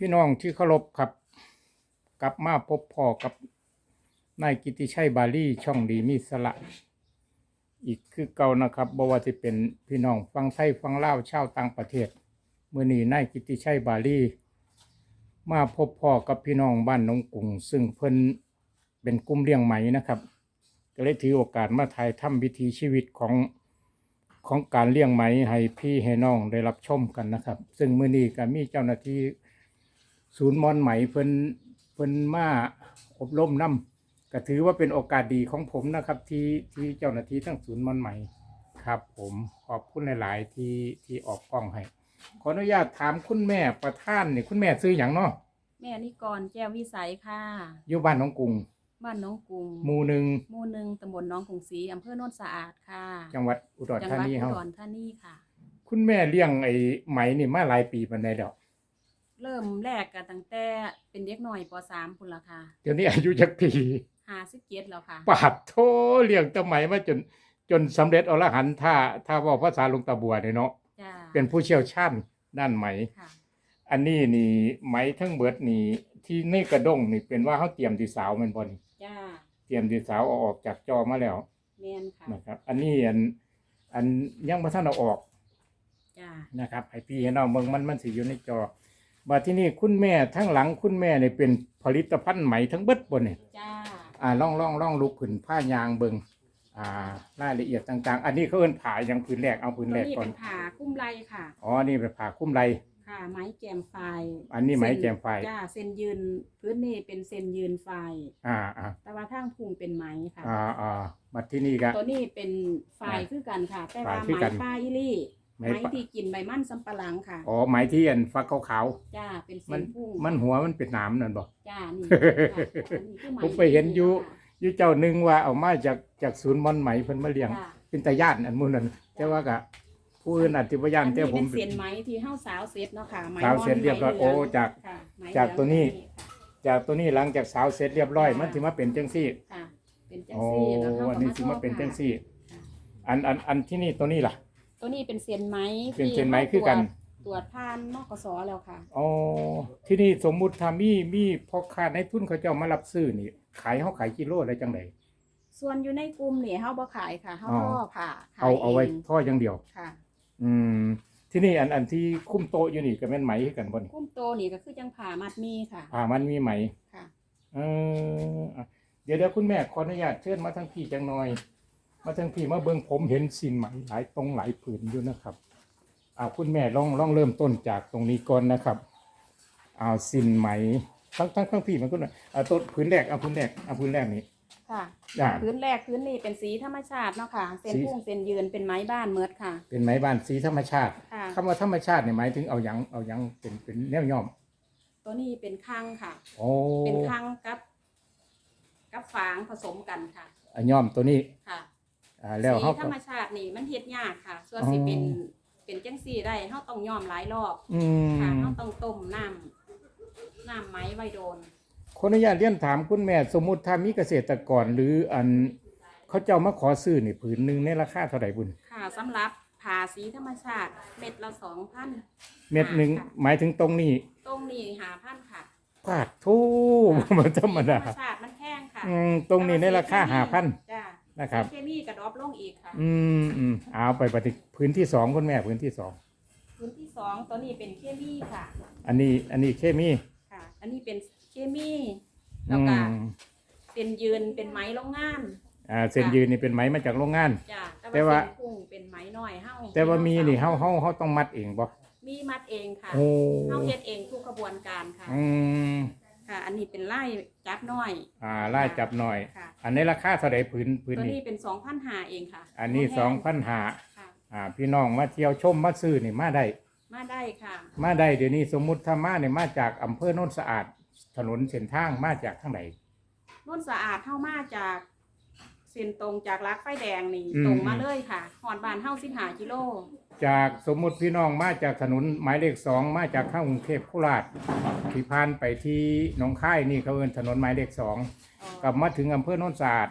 พี่น้องที่เคารพครับ กลับมาพบพ่อกับนายกิติชัยบาลีช่องดีมีสละ อีกคือเก่านะครับบ่ว่าจะเป็นพี่น้องฟังไทยฟังเล่าชาวต่างประเทศเมื่อนี้นายกิติชัยบาลีมาพบพ่อกับพี่น้องบ้านนงกุงซึ่งเพิ่นเป็นกลุ่มเลี้ยงไหมนะครับก็เลยถือโอกาสมาถ่ายทำวิถีชีวิตของของการเลี้ยงไหมให้พี่ให้น้องได้รับชมกันนะครับ ซึ่งเมื้อนี้ก็มีเจ้าหน้าที่ ศูนย์มอนไหมเพิ่นเพิ่นมาอบรมนํก็ถือว่าเป็นโอกาสดีของผมนะครับ ที่ที่เจ้าหน้าที่ทั้งศูนย์มอนไหมครับ ผมขอบคุณหลาย ๆ ที่ที่ออกกล้องให้ขออนุญาตถามคุณแม่ประท่านนี่คุณแม่ซื้ออย่างเนาะแม่นิกรแก้ววิสัยค่ะ อยู่บ้านหน้องกรุงบ้านหน้องกรุงหมู่หนึ่งหมู่หนึ่งตำบลหน้องกรุงศรีอำเภอโนนสะอาดค่ะ จังหวัดอุดรจังธาหวัดนีอุเฮาดรธานีค่ะ คุณแม่เลี้ยงไอ้ไหมนี่มาหลายปีปานใดแล้ว เริ่มแรกกันตั้งแต่เป็นเด็กหน่อยปสามพุ่นละค่ะเดี๋ยวนี้อายุจักปีห้าสิบเจ็ดแล้วค่ะปาดโทเลี้ยงแตะไหมมาจนจนสำเร็จอรหันต์ถ้าถ้าเว่าภาษาหลวงตาบัวเนี่ยเนาะจ้าเป็นผู้เชี่ยวชาญด้านไหม ค่ะอันนี้นี่ไหมทั้งเบิดนี่ที่ในกระด้งนี่เป็นว่าเขาเตรียมดีสาวแมันบ่นี่จ้าเตรียมดีสาวเอาออกจากจอมาแล้วแม่นค่ะนะครับ อันนี้อันอันยังบ่ทันเอาออกจ้านะครับให้พี่ให้น้องเบิ่งมันมันสิอยู่ในจอ มาที่นี่คุณแม่ทั้งหลังคุณแม่เนี่ยเป็นผลิตภัณฑ์ไหมทั้งเบิดบนเนี่ยจ้าอ่าล่องล่องล่องลุกขึ้นผ้ายางเบิ่งอ่ารายละเอียดต่างๆ อันนี้เขาเอิ้นผ่าอย่างพื้นแรกเอาพื้นตัวแรกนี้ก่อเป็นนผ่าคุ้มไรค่ะ อ๋อ นี่เป็นผ่าคุ้มไร ค่ะไม้แกมไฟ อันนี้ไหมเส้แกมไฟจ้าเส้นยืนพื้นนี่เป็นเส้นยืนไฟ อ่าอ่าแต่ว่าทางพุงเป็นไม้ค่ะ อ่าอ่ามาที่นี่ก็ตัวนี้เป็นไฟคือกันค่ะ แต่ว่าไฟคือไม้กันป้าอิลี่ ไม้ไม้ปะที่กินใบมันสำปะหลังค่ะ อ๋อไหมที่อันฟักขาวจ้า เป็นๆมัเส้นนพุ่งมันหัวมันเป็นหนามนั่นบ่ จ้า นี่ค่ะอันนี้คือไหผมไปเห็นอยู่ อยู่เจ้าหนึงว่าเอามาจากจากศูนย์มอนไหมเพิ่นมาเลี้ยงจ้าเป็นตาย่านอันหมู่นั้นแต่ว่าก็ผู้อื่นอาจจะบ่ย่านอันแต่นี้ผเป็มนเส้นไหมที่เฮาสาวเสร็จเนาะค่ะไหมสาวเสร็จเรียบร้อยไหมโอ้หลืงจาก ค่ะไหมจากตัวนี้เหลืองจากตัวนี้หลังจากสาวเสร็จเรียบร้อยมันสิมาเป็นจังซี่ค่ะ เป็นจังโอ้ซี่แล้วเฮาอันก็นี้มาสิมาเป็นจังค่ะซี่ อันอันอันที่นี่ตัวนี้ล่ะ ตัวนี้เป็นเส้นไหมเป็นเส้นไหมที่คือกัน ตรวจผ่านนกสแล้วค่ะอ๋อที่นี่สมมุติถ้ามีมีพ่อค้าในทุนเขาเจ้ามารับซื้อนี่ ขายเฮาขายกิโลได้จังไดส่วนอยู่ในกลุ่มนี่เฮาบ่ขายค่ะเฮาอ๋อท่อผ่าขายเอาเอาไว้งพ่ออย่างเดียวค่ะ อืมที่นี่อันอันที่คุ้มโต๊ะอยู่นี่ก็แม่นไหมคือกันบ่นี่กลุ่มโตนี่ก็คือจังผ่ามัดมีค่ะอ่ามันมีไหมค่ะเอออะเดี๋ยวเดี๋ยวคุณแม่ขออนุญาตเชิญมาทั้งพี่จังหน่อย มาทั้งพี่มาเบิ่งผมเห็นสินไหมหลายตรงหลายผืนอยู่นะครับเอาคุณแม่ลองลองเริ่มต้นจากตรงนี้ก่อนนะครับเอาสินไหมทั้งทั้งทั้งพี่มันก็นะเอาต้นผืนแรกเอาผืนแรกเอาผืนแรกนี้ ค่ะอ่าพื้นแรกพื้นนี่เป็นสีธรรมชาติเนาะค่ะ เส้นสีพุ่งเส้นยืนเป็นไม้บ้านเมิดค่ะ เป็นไม้บ้านสีธรรมชาติค่ะ คำว่าธรรมชาติเนี่ยหมายถึงเอาหยังเอาหยังเป็นเป็นแนวย่อมตัวนี้เป็นข้างค่ะ โอ้เป็นข้างกับ กับฝางผสมกันค่ะอะย่อมตัวนี้ค่ะ อ่าแล้วสีเขาธก็ รรมชาตินี่มันเฮ็ดยากค่ะ ส่วนอ๋อสิเป็นเป็นจังซี่ได้เฮาต้องย้อมหลายรอบอืค่ะม เฮาต้องต้มน้ำน้ำไม้ไว้โดน ขออนุญาตเรียนถามคุณแม่สมมุติถ้ามีเกษตรกรหรืออันเขาเจ้ามาขอซื้อนี่ผืนหนึ่งในราคาเท่าไหร่บุญค่ะสำหรับผ่าสีธรรมชาติเม็ดละ2,000 เม็ดหนึ่งค่ะ หมายถึงตรงนี้ตรงนี้5,000ค่ะปาดทูมันธรรมดาสีธรรมชาติมันแพงค่ะอืมตรงนี้ในราคาหาพันจ้า นะครับ เคมีกระดอบลงอีกค่ะ อืมอืมเอาไปปฏิพื้นที่สองคุณแม่พื้นที่สองพื้นที่สองตัวนี้เป็นเคมีค่ะ อันนี้อันนี้เคมีค่ะ อันนี้เป็นเคมีอืแล้วก็มเป็นยืนเป็นไม้โรงงานอ่าเส้นยืนนี่เป็นไหมมาจากโรงงาน จ้าแต่แต่ว่าว่า เป็นพุ่งเป็นไม้น้อยเฮาแต่ว่ามีนี่เฮาเฮาเฮาต้องมัดเองบ่มีมัดเองค่ะโอ้เฮาเฮ็ดเองทุกกระบวนการค่ะ อืม ค่ะ อันนี้เป็นไล่จับน้อย อ่าไล่จับหน่อย ค่ะ อันนี้ราคาเท่าไหร่พื้นพื้นตัวนี้นี้เป็น2,500เองค่ะอันนี้บ่แพสองพันหาค่ะ อ่า พี่น้องมาเที่ยวชมมาซื้อนี่มาได้ มาได้ค่ะ มาได้เดี๋ยวนี้สมมุติถ้ามาเนี่ยมาจากอำเภอโนนสะอาด ถนนเส้นทางมาจากทางไหนนุ่นสะอาดเฮามาจาก เส้นตรงจากลักไฟแดงนี่อืม ตรงมาเลยค่ะหอดบ้านเฮา15กิโลจากสมมุติพี่น้องมาจากถนนหมายเลขสองมาจากข้างกรุงเทพโคราชที่ผ่านไปที่หนองค่ายนี่เขาเอินถนนหมายเลขสองกลับมาถึงอำเภอโนนสะอาด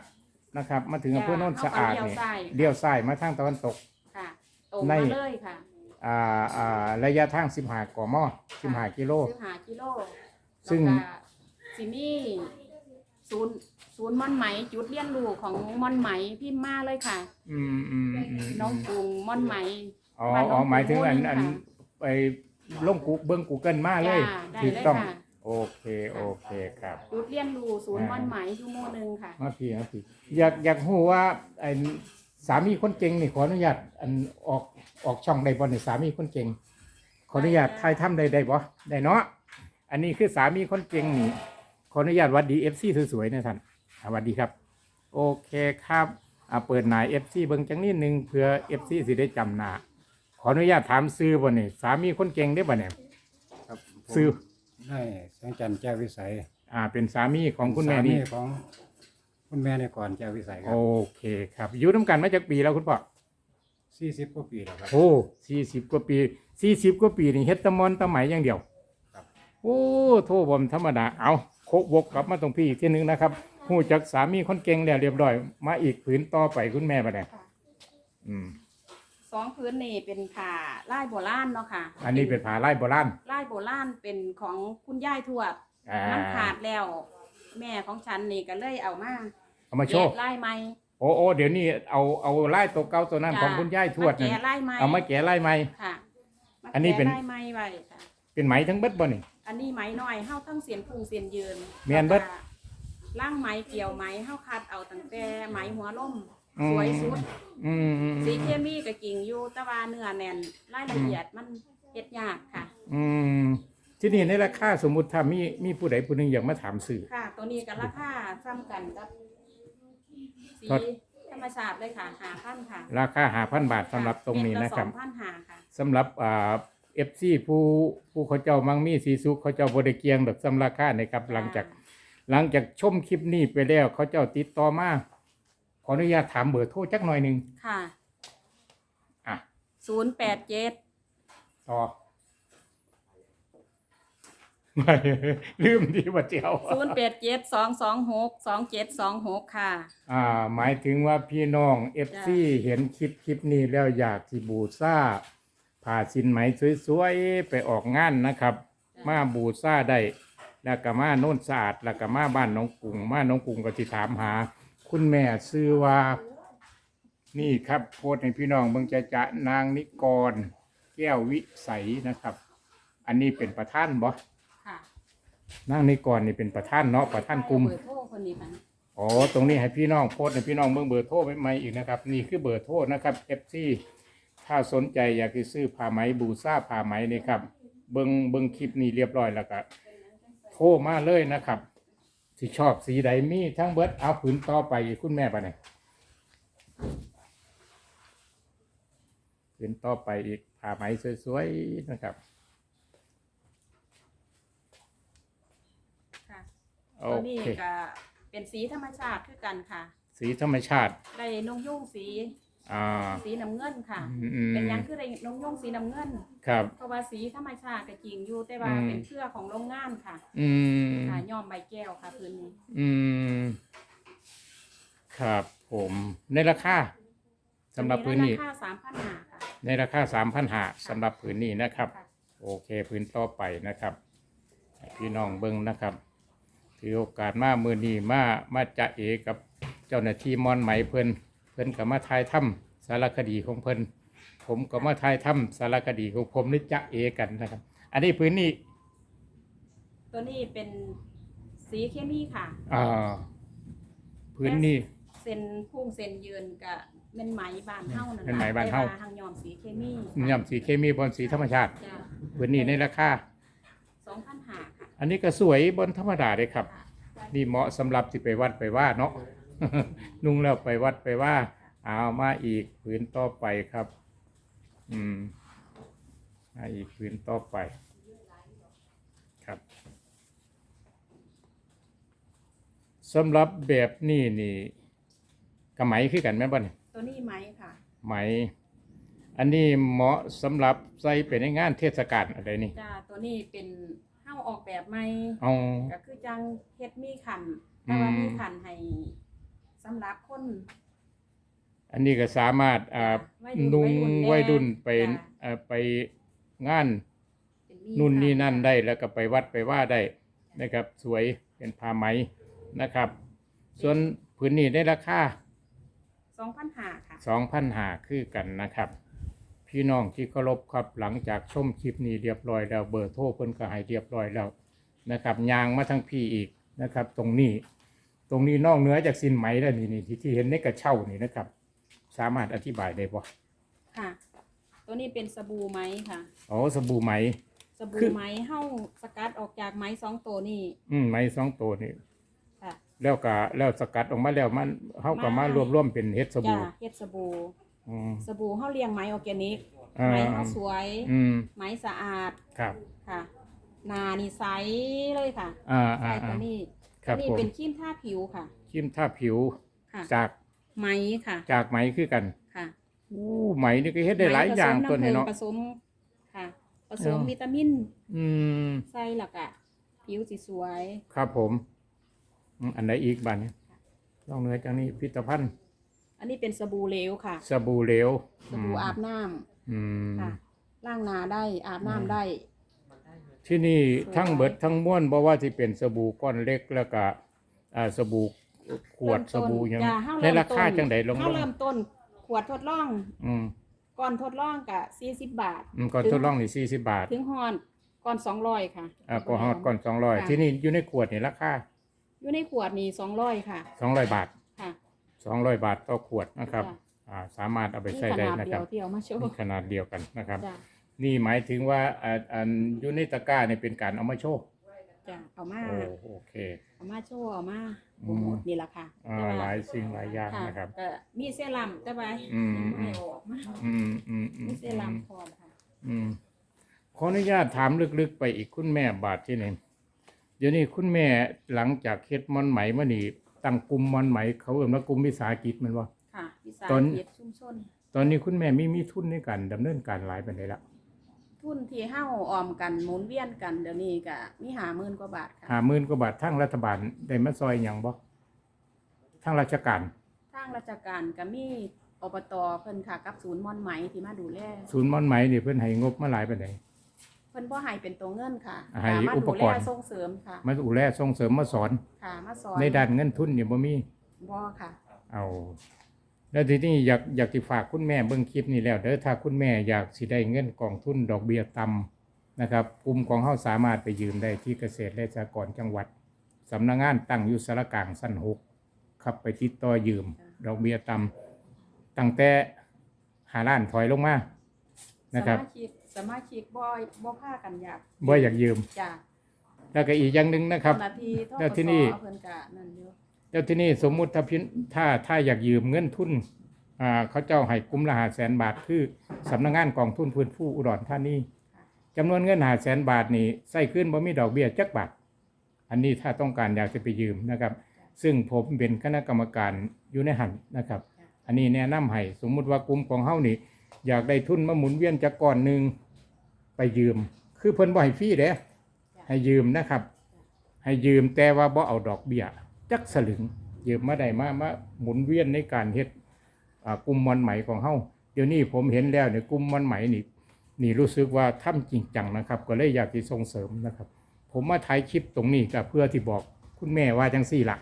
นะครับ มาถึงอำเภอโนนสะอาดนี่เลี้ยวซ้ายเลี้ยวซ้ายมาทางตะวันตก ค่ะ ตรงใน มาเลยค่ะอ่าอ่าระยะทางสิบห้ากมสิบห้ากิโล สิบห้ากิโลซึ่ง แล้วก็สิมี ศูนย์ศูนย์ม่อนไหมจุดเรียนรู้ของม่อนไหมพิมพ์มาเลยค่ะ อืมอืมอืมน้องกรุงม่อนไหม อ๋อบ้านน้อ๋อองหมายถึงอันปู่อันค่ะไปลงกูเบิ้งกูเกิลมาเลยจ้าได้ถูกเลยต้อง ค่ะ โอเคโอเคครับ จุดเรียนรู้ศูนย์ม่อนไหมชั่วโมงหนึ่งค่ะ มาพี่มาพี่อยากอยากรู้ว่าไอ้สามีคนเก่งนี่ขออนุญาตอันออกออกช่องได้บ่เนี่ยสามีคนเก่ง ขออนุญาตถ่ายทำได้ได้บ่ได้เนาะอันนี้คือสามีคนเก่งนี่ ขออนุญาตหวัดดีเอฟซีสวยๆนะท่านอ่าหวัดดีครับ โอเคครับอ่าเปิดหนายเอฟซีเบิ่งจังนิดนึงเพื่อเอฟซีสิได้จำหน้าขออนุญาตถามซื้อบ่เนี่ยสามีคนเก่งได้บ่เนี่ยครับผมซื้อให้แสงจันทร์แจ้ววิสัยอ่าเป็นสามีของคุณแม่นี่ สาของ คุณแม่ในก่อนแจ้ววิสัยครัโอบเคครับอยู่น้ำกันมาจากปีแล้วคุณพ่อสี่สิบกว่าปีแล้วครับ โอ้สี่สิบกว่าปีสี่สิบกว่าปีนี่เฮ็ดแตะมอนแตะไหมอย่างเดียวครับ โอ้โทษผมธรรมดาเอา โคกวกกลับมาตรงพี่อีกทีหนึงนะครับหูจากสามีคนเก่งแล้วเรียบร้อย มาอีกผืนต่อไปคุณแม่ปะเนี่ยค่ะอืม สองพื้นนี่เป็นผ่าลายโบราณเนาะค่ะอันนี้เป็นผาไล่โบราณลายโบราณเป็นของคุณยายทวดอ่ามันขาดแล้ว แม่ของฉันนี่ก็เลยเอามาเอามาโชแกะว์ลายไม้โอ้โอ้เดี๋ยวนี้เอาเอาไล่ตัวเก่าตัวนั้นจ้ะ ของคุณย่ายทวดมานั่นแกะลายไม้เอามาแกะไล่ไหมค่ะมาอันนี้เป็น แกะลายไม้ไว้ค่ะเป็นไหมทั้งเบิดบ่นี่ อันนี้ไหมน้อยเฮาทั้งเสียนพุงเสียนยืนแม่นเบิดแล้วก็ล่างไหมเกี่ยวไหมเฮาคัดเอาตั้งแต่ไหมหัวล่มอืม สวยสุด อืมอืมสีเคมีก็จริงอยู่แต่ว่าเนื้อแน่นรายละเอียดมันเฮ็ดยากค่ะ อืมที่นี่ในราคาสมมุติถ้ามีมีผู้ใดผู้หนึงอยากมาถามซื้อค่ะ ตัวนี้ก็ราคาซ้ำกันกับสีครับ ธรรมชาติเลยค่ะหาพันค่ะราคาหาพันบาทสำหรับตรงนี้นะครับสองพันหาค่ะสำหรับอ่า เอฟซีผู้ผู้เขาเจ้ามังมีสีสุขเขาเจ้าบริเกียงดอกสำราคานะครับหลังจากหลังจากชมคลิปนี้ไปแล้ว เขาเจ้าติดต่อมาขออนุญาตถามเบอร์โทรจักหน่อยหนึ่งค่ะอะศูนย์แปดเจ็ดต่อไม่ลืมดีว่าเจียวศูนย์แปดเจ็ดสองสองหกสองเจ็ดสองหกค่ะ อ่า หมายถึงว่าพี่น้องเอฟซีเห็นคลิปคลิปนี้แล้วอยากสิบูซ่า ผ่าสินไหมสวยๆไปออกงานนะครับจ้ะมาบูซ่าได้แล้วก็มาโน่นสะอาดแล้วก็มาบ้านน้องกุ้งมาน้องกุ้งก็สิถามหา คุณแม่ซื้อว่า นี่ครับโพสต์ให้พี่น้องเบิ่งจะจะนางนิกร แก้ววิสัยนะครับ อันนี้เป็นประธานบ่ค่ะนางนิกรนี่เป็นประธานเนาะประธานกลุ่ม เบอร์โทรคนนี้ค่ะอ๋อ ตรงนี้ให้พี่น้องโพสต์ให้พี่น้องเบิ่งเบอร์โทรไว้ใหม่อีกนะครับ นี่คือเบอร์โทรนะครับ FC ถ้าสนใจอยากจะซื้อผ้าไหมบูซ่าผ้าไหมนี่ครับ เบิ่งเบิ่งคลิปนี้เรียบร้อยแล้วก็โทรมาเลยนะครับสิชอบสีใดมีทั้งเบิดเอาผืนต่อไปคุณแม่ปะเนี่ยผืนต่อไปอีกผ้าไหมสวยๆนะครับค่ะโอตัวนี้เค ก็เป็นสีธรรมชาติคือกันค่ะ สีธรรมชาติ ได้นงยุ่งสี อ่าสีน้ำเงินค่ะ อืมเป็นหยังคือได้นงยุ่งสีน้ำเงิน ครับ เพราะว่าสีธรรมชาติก็จริงอยู่แต่ว่าอืม เป็นเครือของโรงงานค่ะอืมค่ะย้อมใบแก้วค่ะพื้นนี้อืมครับผมในราคาสำหรับพื้นนี้ ราคาสามพันหาค่ะในราคาสามพันหาสำหรับพื้นนี้นะครับ ค่ะ โอเคพื้นต่อไปนะครับให้พี่น้องเบิ้งนะครับถือโอกาสมามือนี้มามาจะเอกับเจ้าหน้าที่มอนไหมเพิ่นเพิ่นก็มาทายถ้ำสารคดีของเพิ่นผมก็มาทายถ้ำสารคดีของผมนี่จะเอกันนะครับ อันนี้พื้นนี้ตัวนี้เป็นสีเคมีค่ะอ่าพื้นนี้เส้นพุ่งเส้นยืนกับเป็นไหมบานเฮานั่นเป็นไหมบ้านเฮ้า แต่ว่ทางย้อมสีเคมีย่ำสีเคมีบนสีธรรมชาติจ้ะพื้นนี้ในราคาสองพันหาค่ะอันนี้ก็สวยบนธรรมดาเลยครับค่ะนี่เหมาะสำหรับสิไปวัดไปว่าเนาะ นุ่งแล้วไปวัดไปว่า เอามาอีกผืนต่อไปครับ อืมมาอีกผืนต่อไป ครับสำหรับแบบนี้นี่กระไหมคือกันแม่นบ่เนี่ยตัวนี้ไหมค่ะ ไหม อันนี้เหมาะสำหรับใส่ไปในงานเทศกาลอะไรนี่จ้าตัวนี้เป็นเฮาออกแบบใหม่เอาก็คือจังเฮ็ดมีขันแต่ว่าอืมมีขันให้ สำหรับคน อันนี้ก็สามารถอ่าวัยรุ่นนุ่งวัวัยยรุ่รุ่นนไปจ้ะอ่าไปงานเป็นมีนู่นนี่นั่นค่ะได้แล้วก็ไปวัดไปว่าได้นะครับ สวยเป็นผ้าไหมนะครับ ส่วนผืนนี้ได้ราคา สองพันห้าค่ะ สองพันหาคือกันนะครับ พี่น้องที่เคารพครับหลังจากชมคลิปนี้เรียบร้อยแล้วเบอร์โทรเพิ่นก็ให้เรียบร้อยแล้วนะครับยางมาทั้งพี่อีกนะครับ ตรงนี้ ตรงนี้นอกเหนือจากสินไหมแล้วนี่นี่ที่ที่เห็นในกระเช่านี่นะครับ สามารถอธิบายได้บ่ค่ะ ตัวนี้เป็นสบู่ไหมค่ะ อ๋อสบู่ไหม สบู่คือไหมเฮ้าสกัดออกจากไหมสองตัวนี่อืมไหมสองตัวนี่ค่ะ แล้วก็แล้วสกัดออกมาแล้วมันเฮาก็มารวบรวมเป็นเฮ็ดสจ้าบู่เฮ็ดสบู่อืม สบู่เฮ้าเลี้ยงไหมออร์แกนิกอ่า ไหมเฮ้าสวย อืมไหมสะอาดครับ ค่ะหนานี่ใสเลยค่ะอ่าใช่อ่าตัอ่าวนี้ ครัตับวนี้ผมเป็นครีมทาผิวค่ะ ครีมทาผิวค่ะ จากไหมค่ะจากไหมคือกันค่ะอู้ไหมนี่ก็เฮ็ดได้หลายอย่างไหมผสมตัวนี้ำผึ้เนาะผสมค่ะ ผสมเนาะวิตามินอืม ใส่หลักอะผิวสิสวย ครับผมอืมอันไหนอีกบ้านนี้นอกเหนือจากนี้พิพิธภัณฑ์อันนี้เป็นสบู่เหลวค่ะ สบู่เหลวสบู่อาบน้ำอืม ค่ะล้างหนาได้อาบน้ำได้ ที่นี่สวยทั้งเบิดทั้งม้วนบ่ว่าที่เป็นสบู่ก้อนเล็กแล้วก็อ่าสบู่ขวดสเริ่มต้นบู่หยังจ้ะเฮในราคาจังไดลงเฮาลงเริ่มต้นขวดทดลอง อืมก่อนทดลองกะ40บาท อืมก่อนทดลองนี่40บาทถึงฮอนก่อน200ค่ะ อ่าก็ฮอดก่อนค่ะ 200ที่นี่อยู่ในขวดนี่ราคาอยู่ในขวดนี่200ค่ะ 200 บาท ค่ะ200 บาทต่อขวดนะครับจ้ะอ่าสามารถเอาไปนี่ใช้ขได้นาดนะเดีครัยวบที่เอามาโชนี่ว์ขนาดเดียวกันนะครับ จ้ะ นี่หมายถึงว่าอ่าอันอยู่ในตะกร้าเนี่ยเป็นการเอามาโชว์จ้ะเอามาโอ้โอเค เอามาโชว์เอามาอืโปรมโมทนี่แหละค่ะอ่าแต่ว่าหลายสิ่งหลายอย่างค่ะนะครับ ก็มีเซรั่มแต่ว่าอืม ยังไม่ออกมาอืมอืมอืมมีเซรั่มพร้อมค่ะ อืมขออนุญาตถามลึกๆไปอีกคุณแม่บาทที่หนึ่งเดี๋ยวนี้คุณแม่หลังจากเฮ็ดมอนไหมมานี่ตั้งกลุ่มมอนไหม เขาเอ่นว่ากลุ่มวิสาหกิจแมันว่า ค่ะวิสาตอนหกิจชุมชนตอนนี้คุณแม่มีมีทุนในการดำเนินการหลายปานใดละ ทุนที่เฮ้าออมกันหมุนเวียนกันเดี๋ยวนี้ก็มีหาหมื่นกว่าบาทค่ะหาหมื่นกว่าบาททั้งรัฐบาลได้มาซอยหยังบ่ทั้งราชการทางราชการก็มีอบตเพิ่นค่ะกับศูนย์ม่อนไหมที่มาดูแลศูนย์มอนไหมนี่เพิ่นให้งบมาหลายปานใด เพิ่นบ่ให้เป็นตัวเงินค่ะให้แต่มาอุปดูกแลรณ์ ส่งเสริมค่ะมาดูแลส่งเสริมมาสอน ค่ะมาสอนในด้านเงินทุนนี่บ่มีบ่ค่ะ เอา แล้วทีนี้อยากอยากสิฝากคุณแม่เบิ่งคลิปนี้แล้วเด้อถ้าคุณแม่อยากสิได้เงินกองทุนดอกเบี้ยต่ำนะครับกลุ่มของเฮาสามารถไปยืมได้ที่เกษตรและสหกรณ์จังหวัดสำนักงานตั้งอยู่สารกลางสั้นหกครับไปติดต่อยืม ดอกเบี้ยต่ำตั้งแต่หาล้านถอยลงมาสนะครับมาชิกสมาชิกบ่บ่พากันอยากบ่อยากยืมจ้ะแล้วก็อีกอย่างหนึ่งนะครับ นาทีทแล้วกที่สนี่ เพิ่นก็นั่นอยู่ แล้วที่นี่สมมุติถ้าพินถ้าถ้าอยากยืมเงินทุนอ่าเขาเจ้าให้กุมละหาแสนบาทคือสำนักงานกองทุนพื้นฟูอุดรธานีจำนวนเงินหาแสนบาทนี่ใส่ขึ้นบ่มีดอกเบี้ยจักบาทอันนี้ถ้าต้องการอยากจะไปยืมนะครับ ซึ่งผมเป็นคณะกรรมการอยู่ในหันนะครับ อันนี้แนะนำให้สมมุติว่ากลุ่มของเฮานี่ อยากได้ทุนมาหมุนเวียนจากก่อนหนึ่งไปยืม คือเพิ่นบ่ให้ฟรีเด้ให้ยืมนะครับ ให้ยืมแต่ว่าบ่เอาดอกเบี้ย จักสลึงยืมมาได้มามาหมุนเวียนในการเฮ็ดอ่ากลุ่มมันไหมของเฮาเดี๋ยวนี้ผมเห็นแล้วเนี่ยกลุ่มมันไหมนี่นี่รู้สึกว่าทำจริงจังนะครับ ก็เลยอยากที่ส่งเสริมนะครับ ผมมาถ่ายคลิปตรงนี้ก็เพื่อที่บอกคุณแม่ว่าจังซี่ล่ะ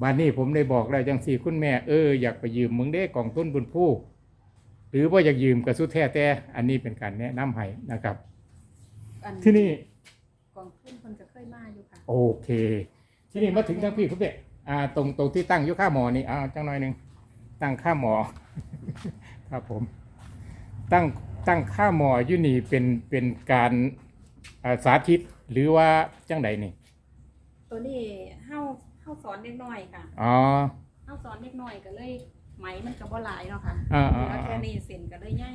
บ้านนี้ผมได้บอกแล้วจังซี่คุณแม่เอออยากไปยืมมึงได้กองทุนบุญผู้หรือว่าอยากยืมก็สุดแท้แต่อันนี้เป็นการแนะนำให้นะครับอันที่นี่กองทุนเพิ่นก็เคยมาอยู่ค่ะ โอเค ที่นี่มาถึงทางพี่คุณเด็อ่าตรงตรงที่ตั้งอยู่ข้าหมอนี่อ่าจังหน่อยหนึ่งตั้งข้าหมอ ครับผม ตั้งตั้งข้าหมออยู่นี่เป็นเป็นการอ่าสาธิตหรือว่าจังใดนี่ตัวนี้เฮาเฮาสอนเด็กน้อยค่ะอ๋อ เฮาสอนเด็กน้อยก็เลยไหมมันก็บ่หลายเนาะค่ะอ่าเหอ่าลืออ่าแค่นี้เส้นก็เลยใหญ่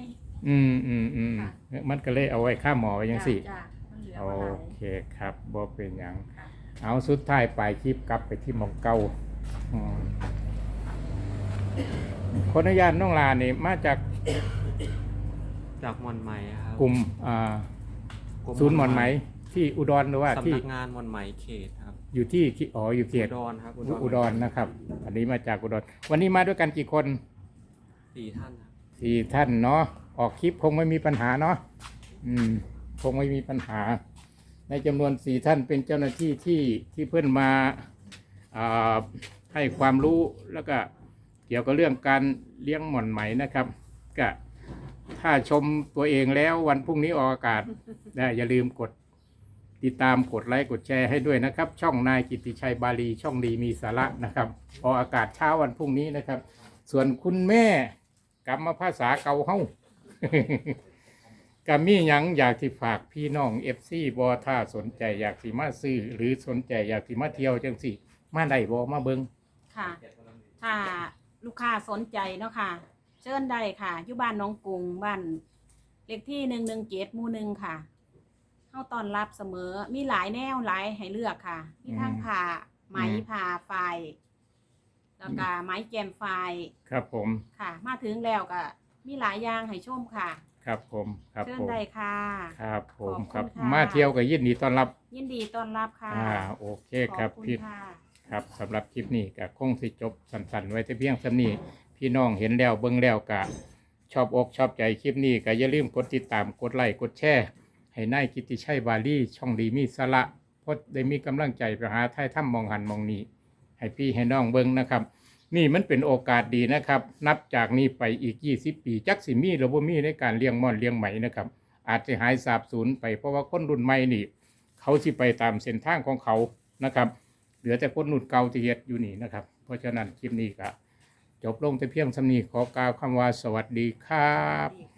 อืมอืมอืมค่ะ มันก็เลยเอาไว้ข้าหมอไว้ยังสี่จ้ะมันเหลือโอบ่หลาย เคครับบ่เป็นหยังค่ะ เอาสุดท้ายปลายคลิปกลับไปที่หมองเก่าอืมคนอนุญาตน้องลานี่มาจากจากมอนไหมครับกลุ่มอ่ากลุ่ศูนย์หมอนไหม ที่อุดรหรือว่าสำที่นักงานมอนไหมเขตครับ อยู่ที่ที่อ๋ออยู่เขตอุดรครับอุดรนะครับ อันนี้มาจากอุดร วันนี้มาด้วยกันกี่คนสี่ท่านครับสี่ท่านเนาะออกคลิปคงไม่มีปัญหาเนาะอืม คงไม่มีปัญหา ในจำนวนสี่ท่านเป็นเจ้าหน้าที่ที่ที่เพื่อนมาให้ความรู้แล้วก็เกี่ยวกับเรื่องการเลี้ยงหม่อนไหมนะครับก็ถ้าชมตัวเองแล้ววันพรุ่งนี้ออกอากาศได้อย่าลืมกดติดตามกดไลค์กดแชร์ให้ด้วยนะครับ ช่องนายกิติชัยบาลีช่องดีมีสาระนะครับออกอากาศเช้าวันพรุ่งนี้นะครับ ส่วนคุณแม่กลับมาภาษาเก่าเฮ้า ก็มีหยังอยากที่ฝากพี่น้องเอฟซีบอถ้าสนใจอยากสิมาซื้อหรือสนใจอยากสิมาเที่ยวจังสิมาได้บอมาเบิงค่ะ ถ้าลูกค้าสนใจเนาะค่ะ เชิญได้ค่ะอยู่บ้านหน้องกรุงบ้านเลขที่หนึ่งหนึ่งเจ็ดหมู่หนึ่งค่ะเข้าตอนรับเสมอมีหลายแนวหลายให้เลือกค่ะ มีทั้งผ่าไหมผ่าไฟแล้วก็ไม้แกมไฟครับผมค่ะ มาถึงแล้วก็มีหลายอย่างให้ชมค่ะ ครับผมครับเชิญผมได้ค่ะ ครับผมขอบคุณครับค่ะ มาเที่ยวกับยินดีต้อนรับยินดีต้อนรับค่ะอ่าโอเคครับขอบคุณพี่ ค่ะครับสำหรับคลิปนี้ก็คงสิจบสั้นๆ ไว้แต่เพียงสำนี้พี่น้องเห็นแล้วเบิ่งแล้วก็ชอบอกชอบใจคลิปนี้ก็อย่าลืมกดติดตามกดไลค์กดแชร์ให้นายกิตติชัยบาลีช่องดีมีสาระเพราะได้มีกำลังใจไปหาท้ายถ้ำมองหันมองนี้ ให้พี่ให้น้องเบิ่งนะครับ นี่มันเป็นโอกาสดีนะครับ นับจากนี้ไปอีก 20 ปี จักสิมีหรือบ่มีในการเลี้ยงม่อนเลี้ยงไหมนะครับ อาจจะหายสาบสูญไปเพราะว่าคนรุ่นใหม่นี่ เขาสิไปตามเส้นทางของเขานะครับ เหลือแต่คนรุ่นเก่าที่เฮ็ดอยู่นี่นะครับ เพราะฉะนั้นคลิปนี้ก็จบลงแต่เพียงสำนีขอกล่าวคำว่าสวัสดีครับ